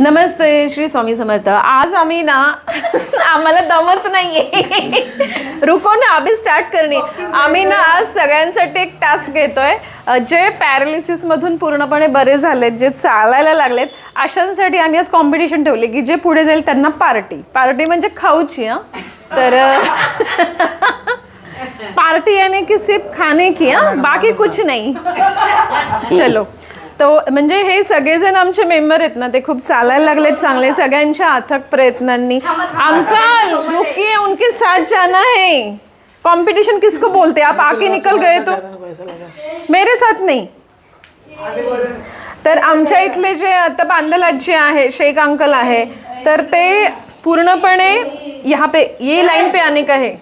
नमस्ते श्री स्वामी समर्थ. आज आम्ही ना आम्हाला दमच नाहीये. रुको ना आम्ही स्टार्ट करणे. आम्ही ना आज सगळ्यांसाठी एक टास्क घेतोय. जे पॅरालिसिस मधून पूर्णपणे बरे झालेत जे चालायला लागलेत अशांसाठी आम्ही आज कॉम्पिटिशन ठेवले की जे पुढे जाईल त्यांना पार्टी पार्टी म्हणजे खाऊची हा. तर पार्टी याने की सिर्फ खाने की हा. बाकी कुछ नाही. चलो. तो म्हणजे हे सगळेजण आमचे मेंबर आहेत ना ते खूप चालायला लागलेत चांगले सगळ्यांच्या अथक प्रयत्नांनी. अंकल रुकिए उनके साथ जाना है. कंपटीशन किसको बोलते आप आके निकल गए तो। मेरे साथ नाही। तर आमच्या इथले जे आता बांदल आजी आहे शेख अंकल आहे तर ते पूर्णपणे यहाँ पे ये लाईन पे आने का है।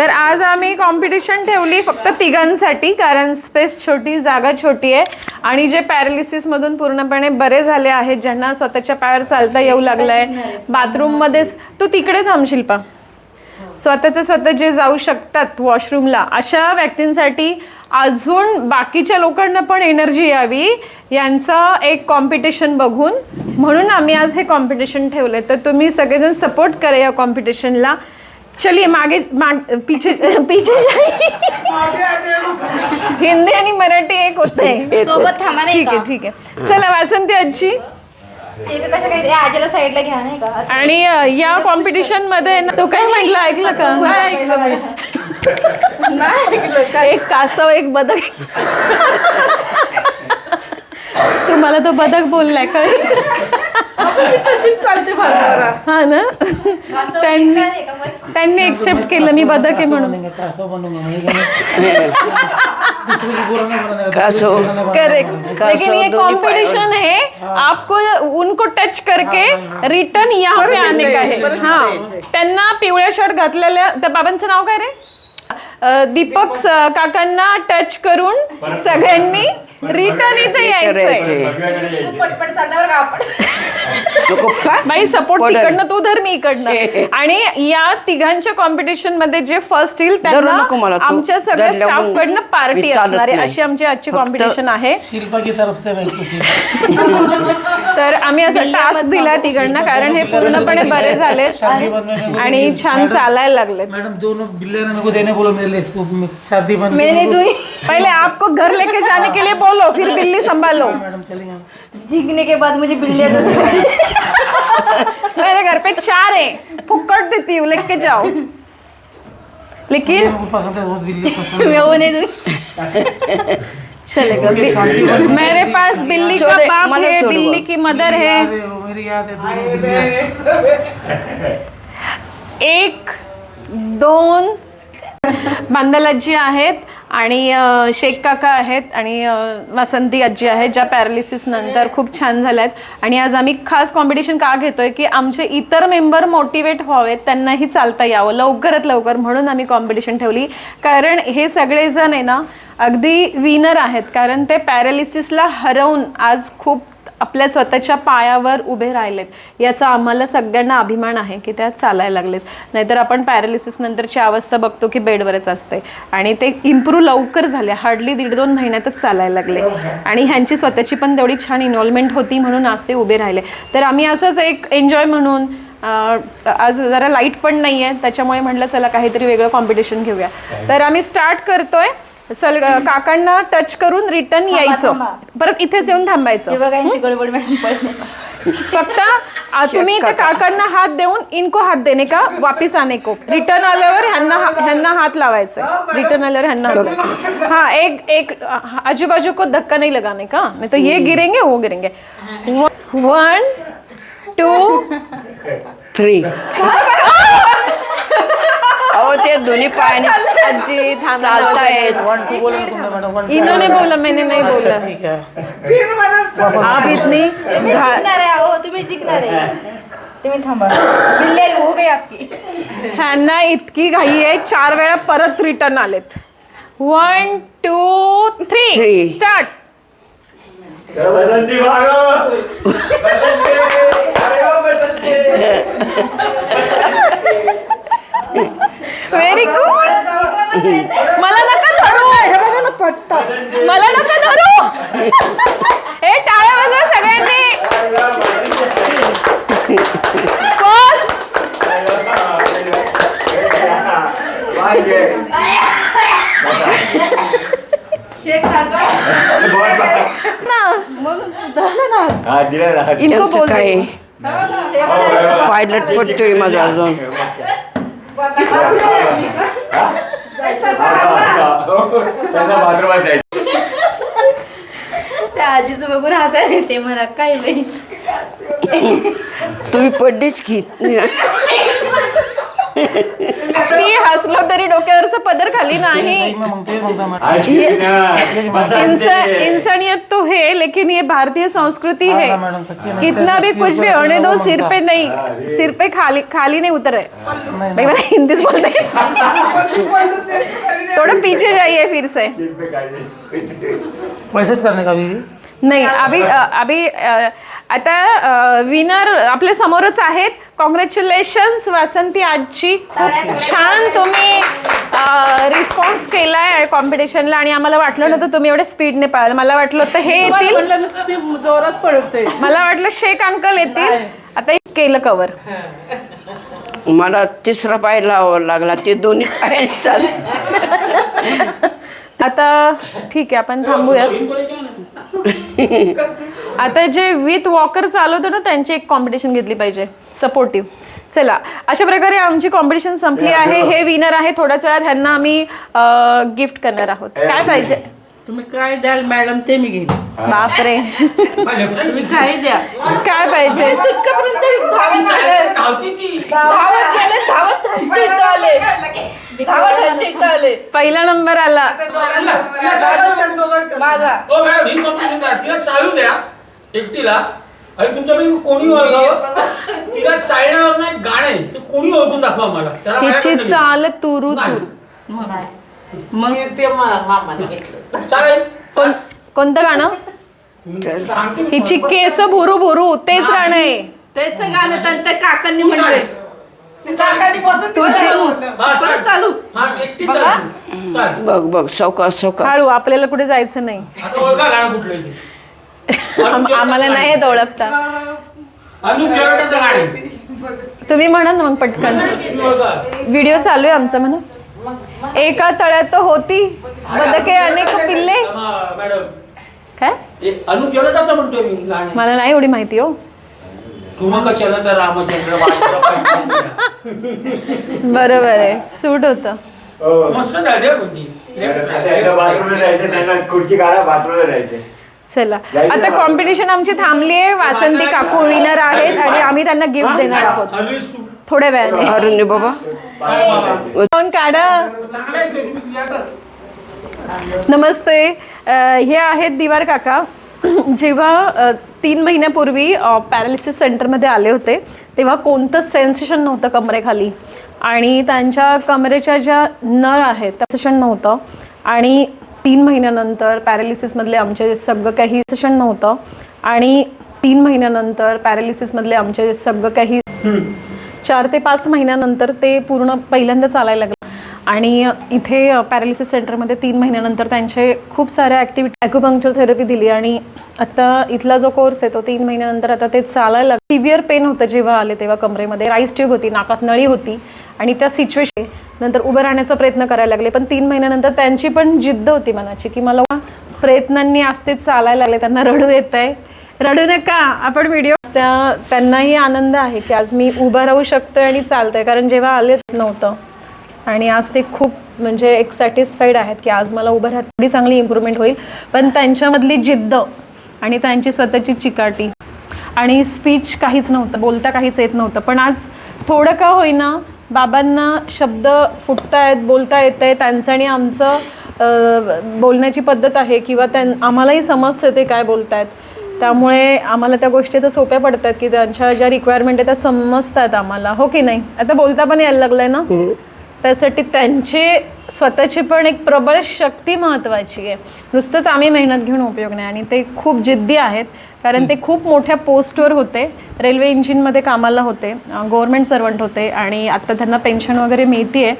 तर आज आम्ही कॉम्पिटिशन ठेवली फक्त तिघांसाठी कारण स्पेस छोटी जागा छोटी आहे. आणि जे पॅरालिसिसमधून पूर्णपणे बरे झाले आहेत ज्यांना स्वतःच्या पायावर चालता येऊ लागलंय बाथरूममध्येच तू तिकडे थांबशील पा स्वतःचं स्वतः जे जाऊ शकतात वॉशरूमला अशा व्यक्तींसाठी अजून बाकीच्या लोकांना पण एनर्जी यावी यांचं एक कॉम्पिटिशन बघून. म्हणून आम्ही आज हे कॉम्पिटिशन ठेवलं तर तुम्ही सगळेजण सपोर्ट करा या कॉम्पिटिशनला चलिए मागे माग पीछे पीछे जाइए. हिंदी आणि मराठी एक होते. सोबत थांबा नाही ठीक आहे ठीक आहे. चला वासंती आजी. आजीला साईडला घ्या नाही का? आणि अ, या कॉम्पिटिशनमध्ये ना- तो काय म्हटलं ऐकलं का? एक कासव एक बदक. तुम्हाला तो बदक बोललाय का चालते हा ना? त्यांनी-? त्यांनी एक्सेप्ट केलं मी बदक आहे म्हणून. बनेगा कासव बनूंगा मैं ये दूसरे को बुरा नहीं बनाने का कासव। दूसरे को बुरा नहीं करेक्ट बनाने का। लेकिन ये दोन्ही पायावर. कंपटीशन है. आपको उनको टच करके रिटर्न यहाँ पे आने का है। हाँ. त्यांना पिवळ्या शर्ट घातलेल्या त्या बाबांचं नाव काय रे? दीपक काकांना टच करून सगळ्यांनी रिटर्न इथे यायचंय. खूप पटपट का आपण? बाई सपोर्ट पडल. तिकडनं तू धर मी इकडनं. आणि या तिघांच्या कॉम्पिटिशनमध्ये जे फर्स्ट येईल धरू त्यांना नको मला तू. आमच्या सगळ्या धरल्या स्टाफ मग कडनं पार्टी मी चालत असणार आहे. नाही. अशी आमची आजची फक्त- कॉम्पिटिशन आहे. शिल्पा की तरफ से मैं इसको तर आम्ही असं टास्क दिला तिकडनं कारण हे पूर्णपणे बरे झाले शादी बंद में मेरे को आणि देने- छान मैडम- चालायला लागले मैडम दोनों बिल्ले ने मेरे को देने बोलो मेरे लिए इसको मैं- शादी बंद में मैंने मेरे को- पहले आपको घर लेके जाने के लिए बोलो फिर बिल्ली संभालो। मैडम चलेंगे हम। जीतने के बाद मुझे बिल्ली दो मेरे घर पे चार है फुक्कट देती हूँ लेके जाओ। लेकिन मेरे को पसंद है बहुत बिल्ली पसंद है। मैं वो नहीं दूंगी चलेगा बि- मेरे पास बिल्ली का छोड़े, बाप मना है छोड़ो। बिल्ली की मदर मेरी है। याद है, वो मेरी याद है दोनों बिल्लियाँ। एक दोन बांदल आजी आहेत आणि शेख काका आहेत आणि वसंती वासंती आजी आहेत ज्या पॅरालिसिस नंतर खूप छान झाल्या आहेत आणि आज आम्ही खास कॉम्पिटिशन का घेतोय की आमचे इतर मेंबर मोटिवेट व्हावेत त्यांनाही चालता यावं लवकरात लवकर म्हणून आम्ही कॉम्पिटिशन ठेवली. कारण हे सगळेजण आहे ना अगदी विनर आहेत. कारण ते पॅरालिसिसला हरवून आज खूप आपल्या स्वतःच्या पायावर उभे राहिलेत. याचा आम्हाला सगळ्यांना अभिमान आहे की त्या चालायला लागलेत. नाहीतर आपण पॅरालिसिस नंतरची अवस्था बघतो की बेडवरच असते. आणि ते इम्प्रूव्ह लवकर झाले. हार्डली दीड दोन महिन्यातच चालायला लागले. आणि ह्यांची स्वतःची पण तेवढी छान इन्व्हॉल्वमेंट होती म्हणून आज ते उभे राहिले. तर आम्ही असंच एक एन्जॉय म्हणून आज जरा लाइट पण नाही आहे त्याच्यामुळे म्हटलं चला काहीतरी वेगळं कॉम्पिटिशन घेऊया. तर आम्ही स्टार्ट करतोय. सल काकांना टच करून रिटर्न यायचं. थांबा. परत इथेच येऊन थांबायचं. हे बघा यांची गडबड मॅडम पळण्याची फक्त आ, तुम्ही इथे काकांना हात देऊन इनको हात देणे का? वापिस आने को. रिटर्न आल्यावर ह्यांना हा- ह्यांना हात लावायचा रिटर्न आल्यावर ह्यांना हात लावायचा. हाँ एक एक आजू बाजू को धक्का नहीं लगाने का? नहीं तो ये गिरेंगे वो गिरेंगे. वन टू थ्री अहो ते दोन्ही पायाने अजी थांबा चालतायत वन टू बोला ना तुमने मैडम वन इन्होंने बोला मैंने नहीं बोला। ठीक है। आप इतनी तुम्ही घा- जिंकणार आहे हो तुम्ही जिंकणार आहे तुम्ही थांबा। बिल्ली हो गई आपकी। ह्यांना इतकी घाई आहे चार वेळा परत रिटर्न आलेत। One two three Three. Start Basanti भागो। बसंती। मला नका धरू हे बघा ना मला नका धरू हे टाळ्या वाजवा सगळ्यांनी काय पायलट पडतोय माझा अजून बाथरूमात जायचं त्या आजीचं बघून हसायला येते मला काय नाही. तुम्ही पडलीच घेत मी हसलो तरी डोक्यावरचं पदर खाली नाही. मग ते इंसानियत है लेकिन ये भारतीय संस्कृति है हाँ, मैडम, सच्ची में कितना भी कुछ भी होने दो सिर। पे नहीं. सिर पे खाली खाली नहीं उतर है भाई मैं हिंदी बोलते थोड़ा पीछे जाइए फिर से. वैसेच करणे का भी? नाही अभि अ, अभि अ, आता विनर आपल्या समोरच आहेत. कॉंग्रॅच्युलेशन्स वासंती आजची. खूप छान तुम्ही रिस्पॉन्स केलाय कॉम्पिटिशनला आणि आम्हाला वाटलं नव्हतं तुम्ही एवढ्या स्पीडने पाहाल. मला वाटलं होतं हे येतील. जोरात पडतोय मला वाटलं शेख अंकल येतील. आता केलं कवर मला तिसरा पाय लावावा लागला ते दोन्ही पाय चालत आता ठीक आहे आपण थांबूया आता जे विथ वॉकर चालवतो ना त्यांची एक कॉम्पिटिशन घेतली पाहिजे. सपोर्टिव्ह चला अशा प्रकारे आमची कॉम्पिटिशन संपली आहे. हे विनर आहे. थोड्याच वेळात ह्यांना आम्ही गिफ्ट करणार आहोत. काय पाहिजे? तुम्ही काय द्याल मॅडम ते मी घेईन. बापरे. तुम्ही काय द्या? काय पाहिजे? तितकपर्यंत धावत आले. धावत गेले धावत त्यांच्या इथं आले. धावत त्यांच्या इथं आले. पहिला नंबर आला. माझा. एकटीला? आणि तुमच्याकडे कोणी ओळखावं? तिला चालण्यावर नाही गाणं आहे. ते कोणी ओळखून दाखवा मला. त्याला हिची. चाल तुरु नाही. तुरु मग ते मा- मामाने घेतलं. चालेल. कोण कोणतं गाणं? तुम्ही सांगते मी हिची केस भुरू भुरू तेच गाणं आहे. त्याच गाणं त्यांच्या काकांनी म्हणलंय चालेल. काकांनी बसून तू चालू. हा. परत हा एकटी बघ. बघ सावकाश सावकाश हळू आपल्याला कुठे जायचं नाही. आता ओळखा गाणं कुठलं आहे ते. आम- आम्हाला नाही येत ओळखता गाणं. तुम्ही म्हणा ना मग पटकन. व्हिडिओ चालू आहे आमचा म्हणा. एका तळ्यात होती. बदके अनेक पिल्ले. मॅडम. काय? ते अनुप जरटाचं म्हणतोय मी गाणं? मला नाही एवढी माहिती हो. तुमक चलत रामचंद्र वाटलं पाहिजे. बरोबर आहे. सूट होतं. हो. मस्त झाली हं पण ती. आता एकदा बाथरूमला जायचं त्यांना खुर्ची काढा बाथरूमला जायचं. चला. आता. कॉम्पिटिशन आमची थांबली आहे वासंती काकू विनर आहेत आणि आम्ही त्यांना गिफ्ट देणार आहोत. थोड्या वेळाने. अरुण्य बाबा. फोन काढा. नमस्ते. हे आहेत दिवार काका. जेव्हा तीन महिन्यापूर्वी पॅरालिसिस सेंटरमध्ये आले होते तेव्हा कोणतंच सेन्सेशन नव्हतं कमरेखाली. आणि त्यांच्या कमरेच्या ज्या नर आहेत त्या सेशन नव्हतं. आणि तीन महिन्यानंतर पॅरालिसिसमधले आमचे सगळं काही सेशन नव्हतं. आणि तीन महिन्यानंतर पॅरालिसिसमधले आमचे सगळं काही चार ते पाच महिन्यानंतर ते पूर्ण पहिल्यांदा चालायला लागलं. आणि इथे पॅरालिसिस सेंटरमध्ये तीन महिन्यानंतर त्यांचे खूप साऱ्या ॲक्टिव्हिटी ॲक्युपंक्चर थेरपी दिली आणि आता इथला जो कोर्स आहे तो तीन महिन्यानंतर आता ते चालायला लागलं. सिव्हिअर पेन होतं जेव्हा आले तेव्हा कमरेमध्ये. राईस ट्यूब होती नाकात नळी होती आणि त्या सिच्युएशन नंतर उभं राहण्याचा प्रयत्न करायला लागले. पण तीन महिन्यानंतर त्यांची पण जिद्द होती मनाची की मला प्रयत्नांनी आस्तेच चालायला लागले त्यांना रडू येत आहे रडू नका आपण व्हिडिओ त्या त्यांनाही आनंद आहे की आज मी उभं राहू शकतोय आणि चालतोय. कारण जेव्हा आले नव्हतं आणि आज ते खूप म्हणजे एक सॅटिस्फाईड आहेत की आज मला उभं राहत थोडी चांगली इम्प्रूव्हमेंट होईल. पण त्यांच्यामधली जिद्द आणि त्यांची स्वतःची चिकाटी आणि स्पीच काहीच नव्हतं बोलता काहीच येत नव्हतं. पण आज थोडं का होईना बाबांना शब्द फुटता आहेत बोलता येत आहे त्यांचं आणि आमचं बोलण्याची पद्धत आहे किंवा त्यां आम्हालाही समजतं ते काय बोलतायत. त्यामुळे आम्हाला त्या गोष्टी तर सोप्या पडतात की त्यांच्या ज्या रिक्वायरमेंट आहे त्या समजतात आम्हाला. हो की नाही? आता बोलता पण यायला लागलंय ना? हो. त्यासाठी त्यांचे स्वतःची पण एक प्रबळ शक्ती महत्त्वाची आहे. नुसतंच आम्ही मेहनत घेऊन उपयोग नाही आणि ते खूप जिद्दी आहेत. कारण ते खूप मोठ्या पोस्टवर होते. रेल्वे इंजिनमध्ये कामाला होते. गव्हर्मेंट सर्वंट होते आणि आत्ता त्यांना पेन्शन वगैरे मिळते आहे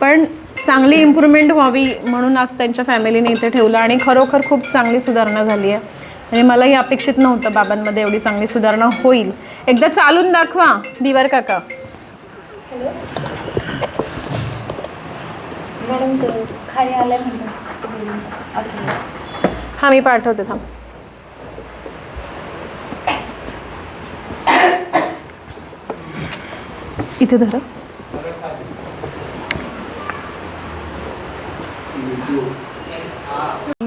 पण चांगली इम्प्रूव्हमेंट व्हावी म्हणून आज त्यांच्या फॅमिलीने इथे ठेवलं आणि खरोखर खूप चांगली सुधारणा झाली आहे. म्हणजे मलाही अपेक्षित नव्हतं बाबांमध्ये एवढी चांगली सुधारणा होईल. एकदा चालून दाखवा दिवार काका. मॅडम खाली आलंय म्हणतात हा मी पाठवते थांब. इथे धरा.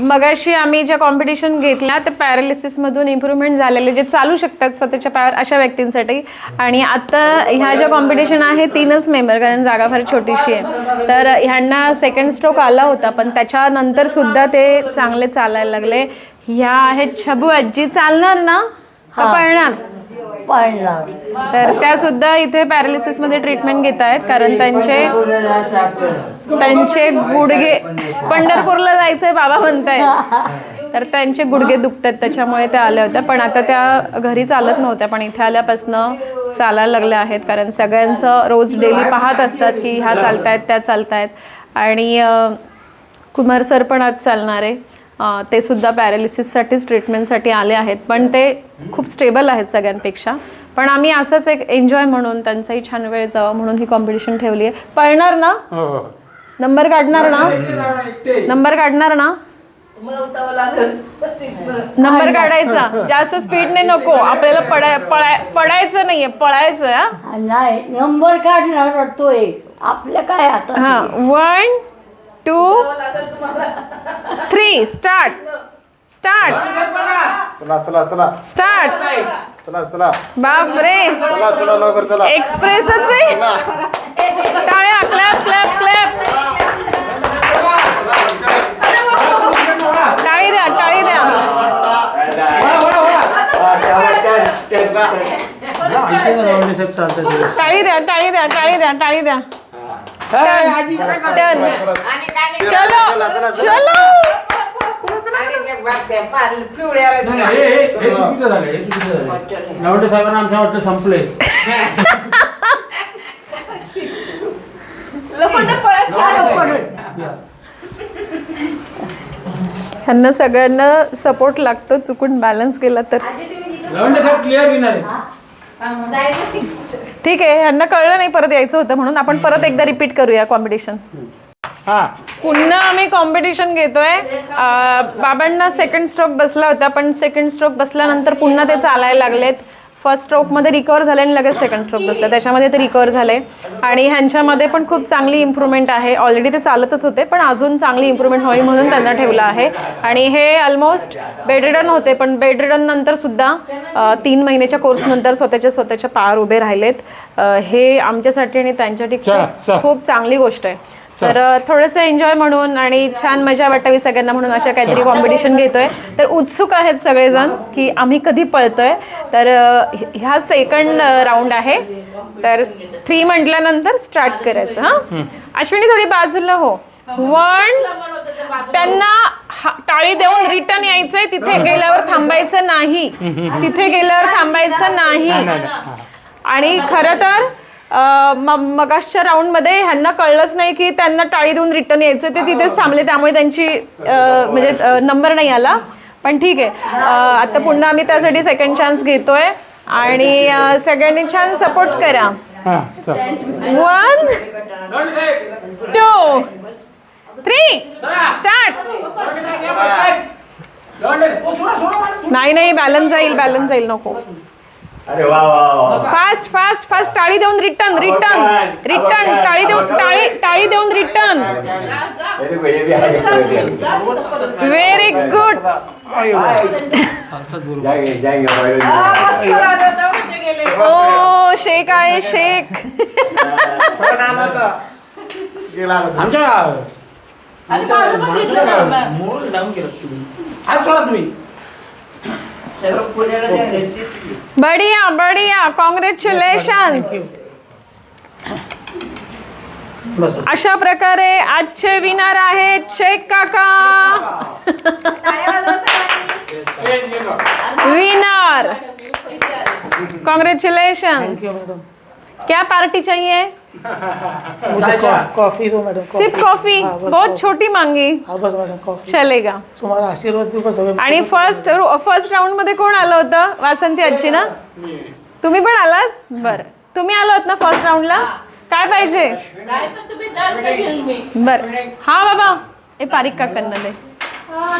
मगाशी आम्ही ज्या कॉम्पिटिशन घेतल्या त्या पॅरालिसिसमधून इम्प्रूव्हमेंट झालेले जे चालू शकतात स्वतःच्या पायावर अशा व्यक्तींसाठी. आणि आता ह्या ज्या कॉम्पिटिशन आहे तीनच मेंबर कारण जागा फार छोटीशी आहे. तर ह्यांना सेकंड स्ट्रोक आला होता पण त्याच्यानंतर सुद्धा ते चांगले चालायला लागले. ह्या आहेत छबू आजी. चालणार ना? पळणार? पळणार. तर त्या सुद्धा इथे पॅरालिसिसमध्ये ट्रीटमेंट घेत आहेत कारण त्यांचे त्यांचे गुडघे पंढरपूरला जायचंय बाबा म्हणताय तर त्यांचे गुडघे दुखतात त्याच्यामुळे त्या आल्या होत्या. पण आता त्या घरी चालत नव्हत्या पण इथे आल्यापासनं चालायला लागल्या आहेत कारण सगळ्यांचं रोज डेली पाहत असतात की ह्या चालतायत त्या चालतायत. आणि कुमार सर पण आज चालणार आहे. ते सुद्धा पॅरालिसिससाठीच ट्रीटमेंटसाठी आले आहेत पण ते खूप स्टेबल आहेत सगळ्यांपेक्षा. पण आम्ही असंच एक एन्जॉय म्हणून त्यांचाही छान वेळ जावं म्हणून ही कॉम्पिटिशन ठेवली आहे पळणार ना? हो हो. नंबर काढणार ना? नंबर काढणार ना? नंबर काढायचा. जास्त स्पीडने नको. आपल्याला पडाय पळाय पडायचं नाहीये पळायचं? नाही नंबर काढणार तोय आपल्या काय आता? हा one two three start. Start. चला चला चला. स्टार्ट. चला चला. बाप रे चला चला लवकर चला. एक्सप्रेसच आहे. टाळ्या क्लॅप क्लॅप क्लॅप. टाळी द्या टाळी द्या. टाळी द्या टाळी द्या टाळी द्या टाळी द्या. आजी काय करते? Done. चलो चलो नाही, नाही, हे हे- हे चुकीचं झालं हे चुकीचं झालं. लावंडे साहेबांना आमच्या वाटतं संपले ह्यांना सगळ्यांना सपोर्ट लागतो चुकून बॅलन्स केला तर. साहेब क्लिअर आहे जायचं ठीक ठीक आहे ह्यांना कळलं नाही परत यायचं होतं म्हणून आपण परत एकदा रिपीट करूया कॉम्पिटिशन हा. पुन्हा आम्ही कॉम्पिटिशन घेतोय. अं, बाबांना सेकंड स्ट्रोक बसला होता पण सेकंड स्ट्रोक बसल्यानंतर पुन्हा ते चालायला लागलेत. फर्स्ट स्ट्रोकमध्ये रिकवर झाले आणि लगेच सेकंड स्ट्रोक बसला. त्याच्यामध्ये ते रिकवर झाले. आणि ह्यांच्यामध्ये पण खूप चांगली इम्प्रूव्हमेंट आहे. ऑलरेडी ते चालतच होते पण अजून चांगली इम्प्रूव्हमेंट व्हावी म्हणून त्यांना ठेवलं आहे. आणि हे ऑलमोस्ट बेडरिडन होते पण बेडरिडन नंतर सुद्धा तीन महिन्याच्या कोर्सनंतर स्वतःच्या स्वतःच्या पायावर उभे राहिलेत. हे आमच्यासाठी आणि त्यांच्यासाठी खूप चांगली गोष्ट आहे. तर थोडंसं एन्जॉय म्हणून आणि छान मजा वाटावी सगळ्यांना म्हणून अशा काहीतरी कॉम्पिटिशन घेतोय. तर उत्सुक आहेत सगळेजण की आम्ही कधी पळतोय. तर ह्या- सेकंड राऊंड आहे. तर थ्री म्हटल्यानंतर स्टार्ट करायचं हां? अश्विनी थोडी बाजूला हो. वन त्यांना टाळी देऊन रिटर्न यायचंय. तिथे गेल्यावर थांबायचं नाही. तिथे गेल्यावर थांबायचं नाही. आणि खरं तर मगाशच्या राऊंडमध्ये ह्यांना कळलंच नाही की त्यांना टाळी देऊन रिटर्न यायचं. ते तिथेच थांबले त्यामुळे त्यांची म्हणजे नंबर नाही आला. पण ठीक आहे. आता पुन्हा आम्ही त्यासाठी सेकंड चान्स घेतोय. आणि सगळ्यांनी छान सपोर्ट करा. हा वन टू थ्री स्टार्ट. नाही नाही बॅलन्स जाईल बॅलन्स जाईल नको. अरे वा वा वा फास्ट फास्ट फास्ट टाळी देऊन रिटर्न रिटर्न रिटर्न टाळी देऊन टाळी टाळी देऊन return Very good, very good, very good. Very good. ओ शेक आहे शेक गेला आमच्या मोड डाऊन केलं तुम्ही. आज सोडा तुम्ही. बढिया बढिया कॉंग्रॅच्युलेशन्स बस अशा प्रकारे आजचे विनर आहेत शेख काका. विनर कॉन्ग्रेचुलेशन क्या पार्टी चाहिए? मुझे कॉफ- दो मैडम कॉफी। सिर्फ कॉफी बहुत। छोटी मांगी। हाँ बस मैडम कॉफी। चलेगा। तुम्हाला आशीर्वाद भी बस हवे आणि फर्स्ट फर्स्ट राऊंडमध्ये कोण आलं होतं? वासंती आजी ना? तुम्ही पण आलात? बरं. तुम्ही आलात ना फर्स्ट राऊंडला काय पाहिजे? बर. हा बाबा. ए पारिक काकांना दे. हा.